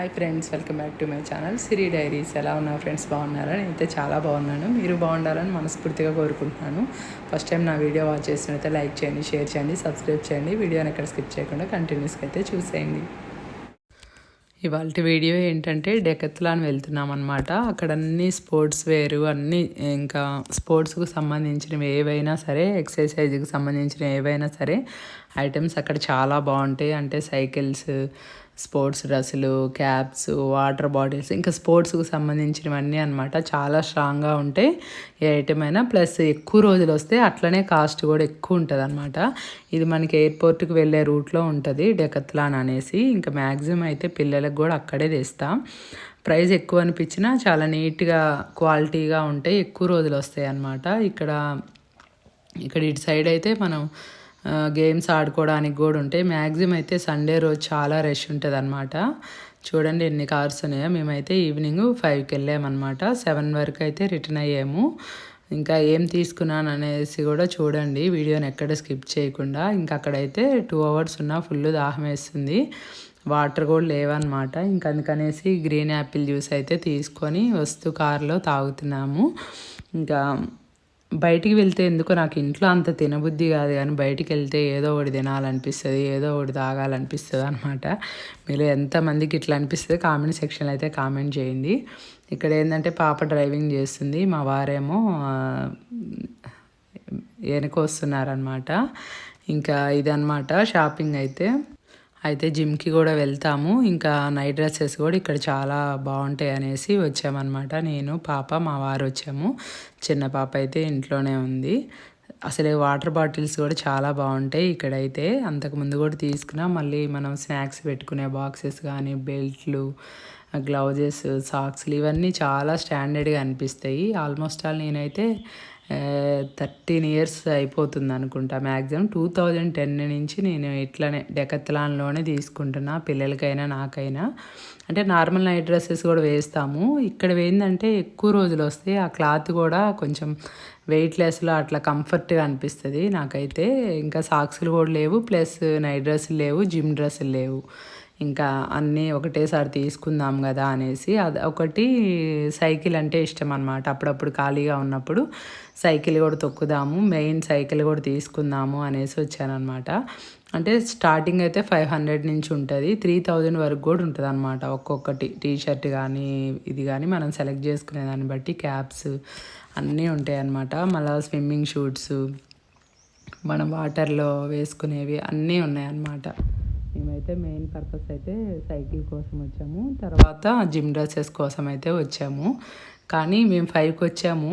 Hi friends welcome back to my channel Siri diaries ఎలా ఉన్నారు friends బాగున్నారా? నేనైతే చాలా బాగున్నాను. మీరు బాగుండాలని మనస్ఫూర్తిగా కోరుకుంటున్నాను. ఫస్ట్ టైం నా వీడియో వాచ్ చేసినైతే లైక్ చేయండి షేర్ చేయండి సబ్స్క్రైబ్ చేయండి. వీడియోని ఎక్కడ స్కిప్ చేయకుండా కంటిన్యూస్గా అయితే చూసేయండి. ఇవాళ వీడియో ఏంటంటే డెకత్లాన్ వెళ్తున్నాం అనమాట అక్కడ అన్ని స్పోర్ట్స్ వేరు అన్ని ఇంకా స్పోర్ట్స్కు సంబంధించినవి ఏవైనా సరే ఎక్సర్సైజ్కి సంబంధించిన ఏవైనా సరే ఐటమ్స్ అక్కడ చాలా బాగుంటాయి. అంటే సైకిల్స్ స్పోర్ట్స్ డ్రెస్సులు క్యాప్స్ వాటర్ బాటిల్స్ ఇంకా స్పోర్ట్స్కి సంబంధించినవన్నీ అనమాట చాలా స్ట్రాంగ్గా ఉంటాయి ఏ ఐటమ్ అయినా. ప్లస్ ఎక్కువ రోజులు వస్తే అట్లనే కాస్ట్ కూడా ఎక్కువ ఉంటుంది అనమాట ఇది మనకి ఎయిర్పోర్ట్కి వెళ్ళే రూట్లో ఉంటుంది డెకత్లాన్ అనేసి. ఇంకా మ్యాక్సిమం అయితే పిల్లలకు కూడా అక్కడే తెస్తాం. ప్రైస్ ఎక్కువ అనిపించినా చాలా నీట్గా క్వాలిటీగా ఉంటాయి ఎక్కువ రోజులు వస్తాయి అన్నమాట ఇక్కడ ఇక్కడ ఇటు సైడ్ అయితే మనం గేమ్స్ ఆడుకోవడానికి కూడా ఉంటాయి మ్యాక్సిమం అయితే సండే రోజు చాలా రష్ ఉంటుంది అనమాట చూడండి ఎన్ని కార్స్ ఉన్నాయో. మేమైతే ఈవినింగ్ ఫైవ్కి వెళ్ళామన్నమాట. సెవెన్ వరకు అయితే రిటర్న్ అయ్యాము. ఇంకా ఏం తీసుకున్నాను అనేసి కూడా చూడండి. వీడియోని ఎక్కడ స్కిప్ చేయకుండా. ఇంకా అక్కడైతే టూ అవర్స్ ఉన్నా ఫుల్ దాహం వేస్తుంది. వాటర్ కూడా లేవన్నమాట. ఇంకా అందుకనేసి గ్రీన్ యాపిల్ జ్యూస్ అయితే తీసుకొని వస్తూ కారులో తాగుతున్నాము. ఇంకా బయటికి వెళ్తే ఎందుకో నాకు ఇంట్లో అంత తినబుద్ధి కాదు కానీ బయటికి వెళ్తే ఏదో ఒకటి తినాలనిపిస్తుంది ఏదో ఒకటి తాగాలనిపిస్తుంది అనమాట మీరు ఎంతమందికి ఇట్లా అనిపిస్తుంది కామెంట్ సెక్షన్లో అయితే కామెంట్ చేయండి. ఇక్కడ ఏంటంటే పాప డ్రైవింగ్ చేస్తుంది మా వారేమో వెనక వస్తున్నారనమాట ఇంకా ఇదనమాట షాపింగ్ అయితే. అయితే జిమ్కి కూడా వెళ్తాము. ఇంకా నైట్ డ్రెస్సెస్ కూడా ఇక్కడ చాలా బాగుంటాయి అనేసి వచ్చామన్నమాట. నేను పాప మా వారు వచ్చాము. చిన్న పాప అయితే ఇంట్లోనే ఉంది. అసలు వాటర్ బాటిల్స్ కూడా చాలా బాగుంటాయి ఇక్కడైతే. అంతకుముందు కూడా తీసుకున్నా. మళ్ళీ మనం స్నాక్స్ పెట్టుకునే బాక్సెస్ కానీ బెల్ట్లు గ్లౌజెస్ సాక్స్లు ఇవన్నీ చాలా స్టాండర్డ్గా అనిపిస్తాయి. ఆల్మోస్ట్ ఆల్ నేనైతే థర్టీన్ ఇయర్స్ అయిపోతుంది అనుకుంటా మ్యాక్సిమం టూ థౌజండ్ టెన్ నుంచి నేను ఇట్లనే డెకత్లాన్లోనే తీసుకుంటున్నా పిల్లలకైనా నాకైనా. అంటే నార్మల్ నైట్ డ్రెస్సెస్ కూడా వేస్తాము. ఇక్కడ ఏంటంటే ఎక్కువ రోజులు వస్తాయి ఆ క్లాత్ కూడా కొంచెం వెయిట్లెస్లో అట్లా కంఫర్ట్గా అనిపిస్తుంది నాకైతే. ఇంకా సాక్స్లు కూడా లేవు ప్లస్ నైట్ డ్రెస్సులు లేవు జిమ్ డ్రెస్సులు లేవు. ఇంకా అన్నీ ఒకటేసారి తీసుకుందాం కదా అనేసి అది ఒకటి సైకిల్ అంటే ఇష్టం అనమాట అప్పుడప్పుడు ఖాళీగా ఉన్నప్పుడు సైకిల్ కూడా తొక్కుదాము మెయిన్ సైకిల్ కూడా తీసుకుందాము అనేసి వచ్చానమాట అంటే స్టార్టింగ్ అయితే ఫైవ్ హండ్రెడ్ నుంచి ఉంటుంది త్రీ థౌజండ్ వరకు కూడా ఉంటుంది అనమాట ఒక్కొక్కటి. టీ షర్ట్ కానీ ఇది కానీ మనం సెలెక్ట్ చేసుకునే దాన్ని బట్టి క్యాప్స్ అన్నీ ఉంటాయి అన్నమాట మళ్ళీ స్విమ్మింగ్ షూట్స్ మనం వాటర్లో వేసుకునేవి అన్నీ ఉన్నాయన్నమాట. మేమైతే మెయిన్ పర్పస్ అయితే సైకిల్ కోసం వచ్చాము. తర్వాత జిమ్ డ్రెస్సెస్ కోసం అయితే వచ్చాము. కానీ మేము ఫైవ్కి వచ్చాము.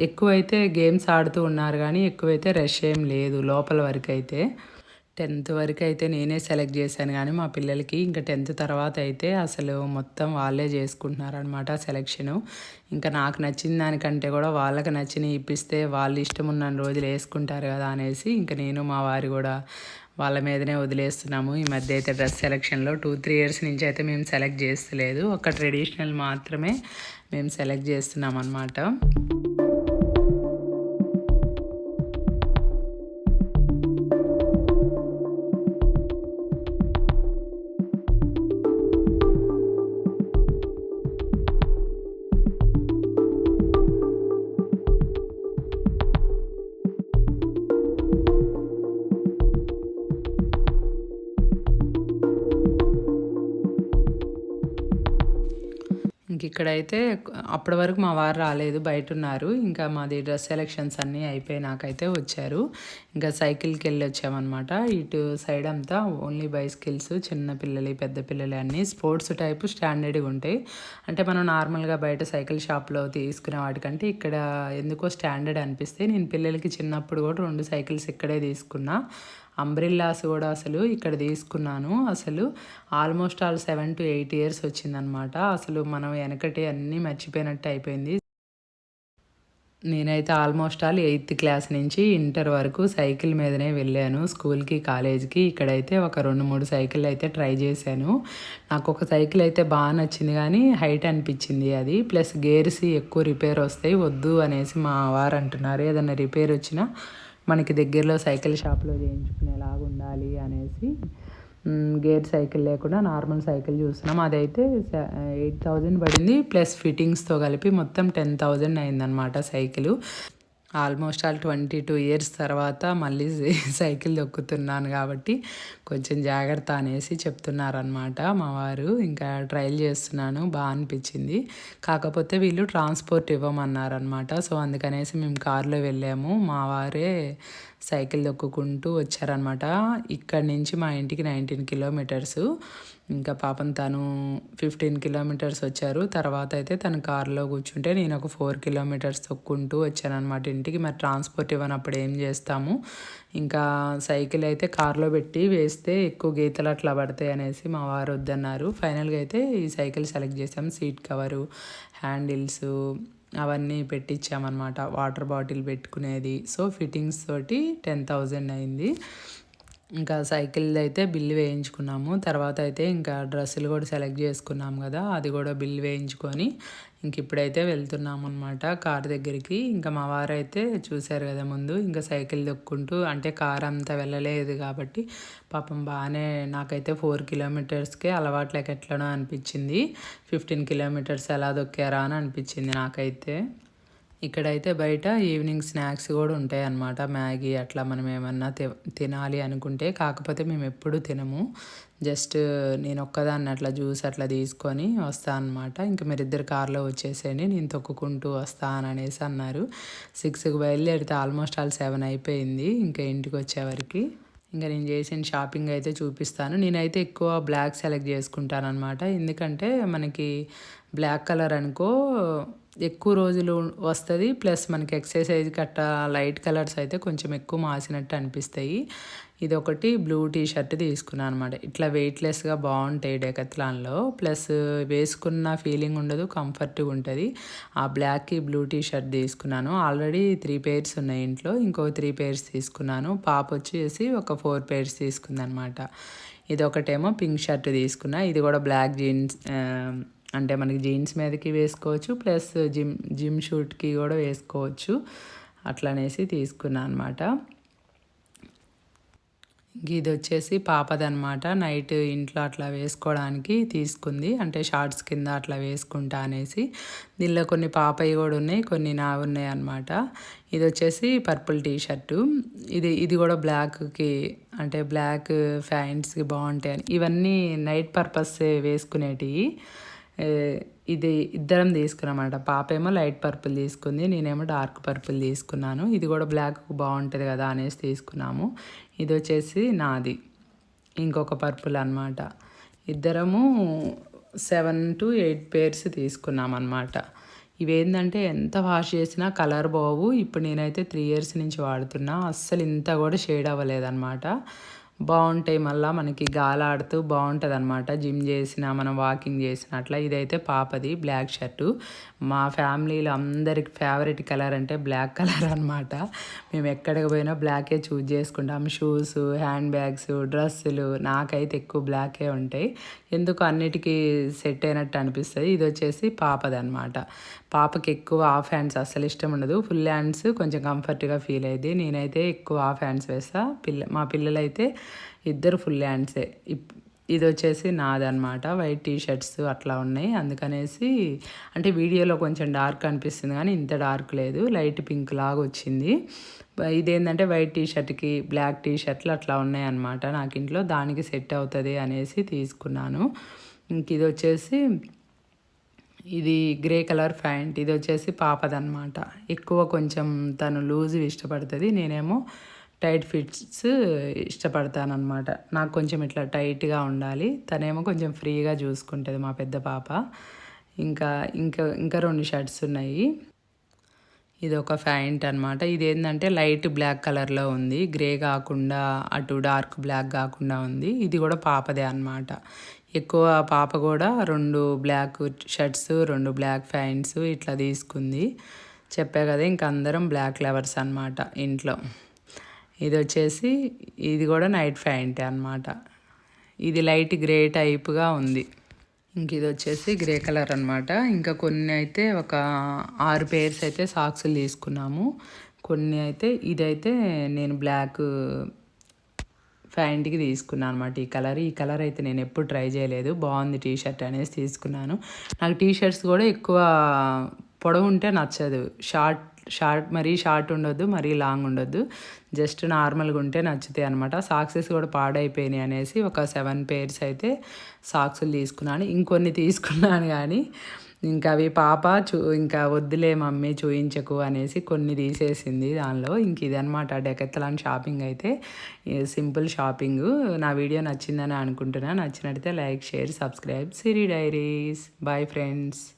ఎక్కువైతే గేమ్స్ ఆడుతూ ఉన్నారు కానీ ఎక్కువైతే రష్ ఏం లేదు లోపల వరకు అయితే. టెన్త్ వరకు అయితే నేనే సెలెక్ట్ చేశాను కానీ మా పిల్లలకి ఇంకా టెన్త్ తర్వాత అయితే అసలు మొత్తం వాళ్ళే చేసుకుంటున్నారనమాట సెలెక్షను ఇంకా నాకు నచ్చిన దానికంటే కూడా వాళ్ళకి నచ్చినవి ఇప్పిస్తే వాళ్ళు ఇష్టం ఉన్న రోజులు వేసుకుంటారు కదా అనేసి ఇంకా నేను మా వారి కూడా వాళ్ళ మీదనే వదిలేస్తున్నాము. ఈ మధ్య అయితే డ్రెస్ సెలెక్షన్లో టూ త్రీ ఇయర్స్ నుంచి అయితే మేము సెలెక్ట్ చేస్తలేదు. ఒక ట్రెడిషనల్ మాత్రమే మేము సెలెక్ట్ చేస్తున్నాం అన్నమాట ఇంక ఇక్కడైతే అప్పటి వరకు మా వారు రాలేదు బయట ఉన్నారు ఇంకా మాది డ్రెస్ సెలెక్షన్స్ అన్నీ అయిపోయి నాకైతే వచ్చారు. ఇంకా సైకిల్కి వెళ్ళి వచ్చామన్నమాట. ఇటు సైడ్ అంతా ఓన్లీ బైస్కిల్స్ చిన్న పిల్లలు పెద్ద పిల్లలు అన్నీ స్పోర్ట్స్ టైపు స్టాండర్డ్గా ఉంటాయి. అంటే మనం నార్మల్గా బయట సైకిల్ షాప్లో తీసుకునే వాటికంటే ఇక్కడ ఎందుకో స్టాండర్డ్ అనిపిస్తే నేను పిల్లలకి చిన్నప్పుడు కూడా రెండు సైకిల్స్ ఇక్కడే తీసుకున్నా. అంబ్రిల్లాస్ కూడా అసలు ఇక్కడ తీసుకున్నాను. అసలు almost all seven to eight years వచ్చిందనమాట అసలు మనం వెనకటి అన్నీ మర్చిపోయినట్టు అయిపోయింది. నేనైతే ఆల్మోస్ట్ ఆల్ ఎయిత్ క్లాస్ నుంచి ఇంటర్ వరకు సైకిల్ మీదనే వెళ్ళాను. స్కూల్కి కాలేజ్కి ఇక్కడైతే ఒక రెండు మూడు సైకిల్ అయితే ట్రై చేశాను. నాకు ఒక సైకిల్ అయితే బాగా నచ్చింది కానీ హైట్ అనిపించింది అది. ప్లస్ గేర్స్ ఎక్కువ రిపేర్ వస్తాయి వద్దు అనేసి మా వారు అంటున్నారు. ఏదైనా రిపేర్ వచ్చినా మనకి దగ్గరలో సైకిల్ షాప్లో చేయించుకునేలాగా ఉండాలి అనేసి గేర్ సైకిల్ లేకుండా నార్మల్ సైకిల్ చూస్తున్నాం. అదైతే ఎయిట్ థౌజండ్ పడింది ప్లస్ ఫిట్టింగ్స్తో కలిపి మొత్తం టెన్ థౌజండ్ అయిందనమాట cycle. Almost all twenty two years తర్వాత మళ్ళీ సైకిల్ దొక్కుతున్నాను కాబట్టి కొంచెం జాగ్రత్త అనేసి చెప్తున్నారనమాట మా వారు. ఇంకా ట్రైల్ చేస్తున్నాను బాగా అనిపించింది. కాకపోతే వీళ్ళు ట్రాన్స్పోర్ట్ ఇవ్వమన్నారనమాట సో అందుకనేసి మేము కారులో వెళ్ళాము. మా వారే సైకిల్ దొక్కుకుంటూ వచ్చారనమాట ఇక్కడి నుంచి మా ఇంటికి నైన్టీన్ కిలోమీటర్స్. ఇంకా పాపం తను ఫిఫ్టీన్ కిలోమీటర్స్ వచ్చారు. తర్వాత అయితే తను కారులో కూర్చుంటే నేను ఒక ఫోర్ కిలోమీటర్స్ తొక్కుంటూ వచ్చానమాట ఇంటికి. మరి ట్రాన్స్పోర్ట్ ఇవ్వనప్పుడు ఏం చేస్తాము? ఇంకా సైకిల్ అయితే కారులో పెట్టి వేస్తే ఎక్కువ గీతలు అట్లా పడతాయి అనేసి మా వారు వద్దన్నారు. ఫైనల్గా అయితే ఈ సైకిల్ సెలెక్ట్ చేసాం. సీట్ కవరు హ్యాండిల్స్ అవన్నీ పెట్టించామన్నమాట. వాటర్ బాటిల్ పెట్టుకునేది. సో ఫిట్టింగ్స్ తోటి టెన్ థౌజండ్ అయింది. ఇంకా సైకిల్ అయితే బిల్ వేయించుకున్నాము. తర్వాత అయితే ఇంకా డ్రెస్సులు కూడా సెలెక్ట్ చేసుకున్నాం కదా అది కూడా బిల్ వేయించుకొని ఇంక ఇప్పుడైతే వెళ్తున్నాము అనమాట కార్ దగ్గరికి. ఇంకా మా వారైతే చూశారు కదా ముందు ఇంకా సైకిల్ దొక్కుంటూ అంటే కార్ అంతా వెళ్ళలేదు కాబట్టి పాపం బాగానే నాకైతే ఫోర్ కిలోమీటర్స్కే అలవాట్లకి ఎట్లనో అనిపించింది. ఫిఫ్టీన్ కిలోమీటర్స్ ఎలా దొక్కారా అని అనిపించింది నాకైతే. ఇక్కడైతే బయట ఈవినింగ్ స్నాక్స్ కూడా ఉంటాయి అన్నమాట మ్యాగీ అట్లా మనం ఏమన్నా తినాలి అనుకుంటే కాకపోతే మేము ఎప్పుడు తినము. జస్ట్ నేను ఒక్కదాన్ని అట్లా జ్యూస్ అట్లా తీసుకొని వస్తాను అనమాట ఇంకా మీరిద్దరు కార్లో వచ్చేసేయండి నేను తొక్కుకుంటూ వస్తాను అనేసి అన్నారు. సిక్స్కి బయలుదేరితే ఆల్మోస్ట్ ఆల్ సెవెన్ అయిపోయింది ఇంకా ఇంటికి వచ్చేవరకు ఇంకా నేను చేసిన షాపింగ్ అయితే చూపిస్తాను. నేనైతే ఎక్కువ బ్లాక్ సెలెక్ట్ చేసుకుంటాను అనమాట ఎందుకంటే మనకి బ్లాక్ కలర్ అనుకో ఎక్కువ రోజులు వస్తుంది. ప్లస్ మనకి ఎక్సర్సైజ్ కట్ట లైట్ కలర్స్ అయితే కొంచెం ఎక్కువ మాసినట్టు అనిపిస్తాయి. ఇది ఒకటి బ్లూ టీ షర్ట్ తీసుకున్నాను అనమాట ఇట్లా వెయిట్లెస్గా బాగుంటాయి డెకత్లాన్లో ప్లస్ వేసుకున్న ఫీలింగ్ ఉండదు కంఫర్ట్గా ఉంటుంది. ఆ బ్లాక్కి బ్లూ టీ షర్ట్ తీసుకున్నాను. ఆల్రెడీ త్రీ పేర్స్ ఉన్నాయి ఇంట్లో. ఇంకో త్రీ పేర్స్ తీసుకున్నాను. పాప వచ్చేసి ఒక ఫోర్ పేర్స్ తీసుకుందనమాట ఇది ఒకటేమో పింక్ షర్ట్ తీసుకున్నా. ఇది కూడా బ్లాక్ జీన్స్ అంటే మనకి జీన్స్ మీదకి వేసుకోవచ్చు ప్లస్ జిమ్ జిమ్ షూట్కి కూడా వేసుకోవచ్చు. అట్లనేసి తీసుకున్నాను అనమాట ఇది వచ్చేసి పాపదనమాట నైట్ ఇంట్లో అట్లా వేసుకోవడానికి తీసుకుంది. అంటే షార్ట్స్ కింద అట్లా వేసుకుంటా అనేసి. దీనిలో కొన్ని పాపయ్య కూడా ఉన్నాయి కొన్ని నా ఉన్నాయి అనమాట ఇది వచ్చేసి పర్పుల్ టీ షర్టు ఇది ఇది కూడా బ్లాక్కి అంటే బ్లాక్ ఫ్యాంట్స్కి బాగుంటాయి ఇవన్నీ నైట్ పర్పస్ వేసుకునేటివి ఇది ఇద్దరం తీసుకున్నామన్నమాట. పాప ఏమో లైట్ పర్పుల్ తీసుకుంది నేనేమో డార్క్ పర్పుల్ తీసుకున్నాను. ఇది కూడా బ్లాక్ బాగుంటుంది కదా అనేసి తీసుకున్నాము. ఇది వచ్చేసి నాది. ఇంకొక పర్పుల్ అనమాట ఇద్దరము సెవెన్ టు ఎయిట్ పేర్స్ తీసుకున్నాం అనమాట ఇవేంటంటే ఎంత వాష్ చేసినా కలర్ బావు ఇప్పుడు నేనైతే త్రీ ఇయర్స్ నుంచి వాడుతున్నా. అస్సలు ఇంత కూడా షేడ్ అవ్వలేదన్నమాట. బాగుంటాయి మళ్ళీ మనకి గాలాడుతూ బాగుంటుంది అనమాట జిమ్ చేసిన మనం వాకింగ్ చేసిన అట్లా ఇదైతే పాపది బ్లాక్ షర్టు. మా ఫ్యామిలీలో అందరికి ఫేవరెట్ కలర్ అంటే బ్లాక్ కలర్ అనమాట మేము ఎక్కడికి పోయినా బ్లాకే చూజ్ చేసుకుంటాం. షూస్ హ్యాండ్ బ్యాగ్స్ డ్రెస్సులు నాకైతే ఎక్కువ బ్లాకే ఉంటాయి. ఎందుకు అన్నిటికీ సెట్ అయినట్టు అనిపిస్తుంది. ఇది వచ్చేసి పాపది అనమాట పాపకి ఎక్కువ హాఫ్ హ్యాండ్స్ అస్సలు ఇష్టం ఉండదు. ఫుల్ హ్యాండ్స్ కొంచెం కంఫర్ట్గా ఫీల్ అయ్యింది. నేనైతే ఎక్కువ హాఫ్ హ్యాండ్స్ వేస్తా. పిల్ల మా పిల్లలైతే ఇద్దరు ఫుల్ హ్యాండ్సే. ఇది వచ్చేసి నాదనమాట వైట్ టీ షర్ట్స్ అట్లా ఉన్నాయి. అందుకనేసి అంటే వీడియోలో కొంచెం డార్క్ అనిపిస్తుంది కానీ ఇంత డార్క్ లేదు. లైట్ పింక్ లాగా వచ్చింది. ఇదేంటంటే వైట్ టీ షర్ట్కి బ్లాక్ టీ షర్ట్లు అట్లా ఉన్నాయి అనమాట నాకు ఇంట్లో దానికి సెట్ అవుతుంది అనేసి తీసుకున్నాను. ఇంక ఇది వచ్చేసి ఇది గ్రే కలర్ ప్యాంట్ ఇది వచ్చేసి పాపదనమాట ఎక్కువ కొంచెం తను లూజ్ ఇష్టపడుతుంది నేనేమో టైట్ ఫిట్స్ ఇష్టపడతానమాట నాకు కొంచెం ఇట్లా టైట్గా ఉండాలి తనేమో కొంచెం ఫ్రీగా చూసుకుంటుంది మా పెద్ద పాప. ఇంకా ఇంకా ఇంకా రెండు షర్ట్స్ ఉన్నాయి. ఇది ఒక ఫ్యాంట్ అనమాట ఇది ఏంటంటే లైట్ బ్లాక్ కలర్లో ఉంది. గ్రే కాకుండా అటు డార్క్ బ్లాక్ కాకుండా ఉంది. ఇది కూడా పాపదే అనమాట ఎక్కువ పాప కూడా రెండు బ్లాక్ షర్ట్స్ రెండు బ్లాక్ ప్యాంట్స్ ఇట్లా తీసుకుంది. చెప్పా కదా ఇంక అందరం బ్లాక్ లవర్స్ అనమాట ఇంట్లో. ఇది వచ్చేసి ఇది కూడా నైట్ ఫ్యాంటే అనమాట ఇది లైట్ గ్రే టైప్గా ఉంది. ఇంక ఇది వచ్చేసి గ్రే కలర్ అనమాట ఇంకా కొన్ని అయితే ఒక ఆరు పేర్స్ అయితే సాక్స్లు తీసుకున్నాము. కొన్ని అయితే ఇదైతే నేను బ్లాక్ ప్యాంట్కి తీసుకున్నాను అనమాట ఈ కలర్. ఈ కలర్ అయితే నేను ఎప్పుడు ట్రై చేయలేదు. బాగుంది టీ షర్ట్ అనేసి తీసుకున్నాను. నాకు టీ షర్ట్స్ కూడా ఎక్కువ పొడవు ఉంటే నచ్చదు. షార్ట్ షార్ట్ మరీ షార్ట్ ఉండొద్దు మరీ లాంగ్ ఉండొద్దు. జస్ట్ నార్మల్గా ఉంటే నచ్చుతాయి అనమాట సాక్సెస్ కూడా పాడైపోయినాయి అనేసి ఒక సెవెన్ పేర్స్ అయితే సాక్సులు తీసుకున్నాను. ఇంకొన్ని తీసుకున్నాను కానీ ఇంకా అవి పాప చూ ఇంకా వద్దులే మమ్మీ చూయించకు అనేసి కొన్ని తీసేసింది దానిలో. ఇంక ఇదనమాట డెకెత్తలాన్ షాపింగ్ అయితే. Simple shopping. నా వీడియో నచ్చిందని అనుకుంటున్నాను నచ్చినట్టయితే like share subscribe. Siri diaries. Bye friends.